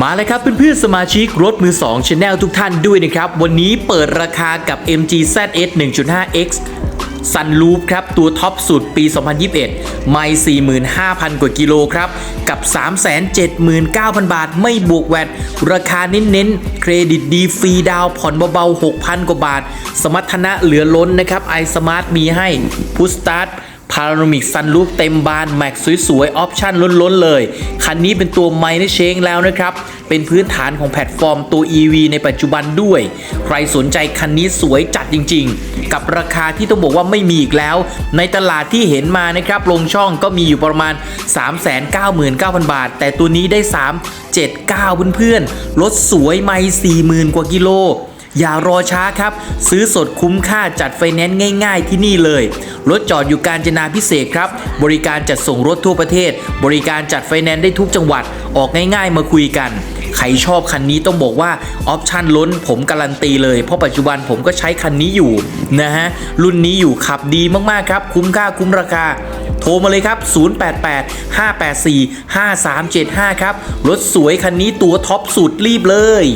มาเลยครับเพื่อนๆสมาชิกรถมือ2 Channel ทุกท่านด้วยนะครับ วันนี้เปิดราคากับ MG ZS 1.5X Sunroof ครับ ตัวท็อปสุดปี 2021 ไม่ 45,000 กว่ากิโลครับ กับ 379,000 บาท ไม่บวกแวดราคาเน้นๆ เครดิตดีฟรีดาวผ่อนเบาๆ 6,000 กว่าบาท สมรรถนะเหลือล้นนะครับ iSmart มีให้พุสตาร์ท พาราโนมิกซันรูฟเต็มบานแม็กสวยๆ ออปชั่นล้นๆเลย คันนี้เป็นตัวไมเนเชงแล้วนะครับ เป็นพื้นฐานของแพลตฟอร์มตัว EV ในปัจจุบันด้วย ใครสนใจคันนี้สวยจัดจริงๆ กับราคาที่ต้องบอกว่าไม่มีอีกแล้ว ในตลาดที่เห็นมานะครับลงช่องก็มีอยู่ประมาณ 399,000 บาท แต่ตัวนี้ได้ 379 เพื่อนๆรถสวยไม่40,000 กว่ากิโล อย่ารอช้าครับ ซื้อสดคุ้มค่าจัดไฟแนนซ์ง่ายๆที่นี่เลย รถจอดอยู่การจนาพิเศษครับ บริการจัดส่งรถทั่วประเทศ บริการจัดไฟแนนซ์ได้ทุกจังหวัดออกง่ายๆ มาคุยกัน ใครชอบคันนี้ต้องบอกว่าออปชั่นล้นผมการันตีเลย เพราะปัจจุบันผมก็ใช้คันนี้อยู่นะฮะรุ่นนี้อยู่ขับดีมากๆครับ คุ้มค่าคุ้มราคา โทรมาเลยครับ 088 584 5375 ครับรถสวยคันนี้ตัวท็อปสุดรีบเลย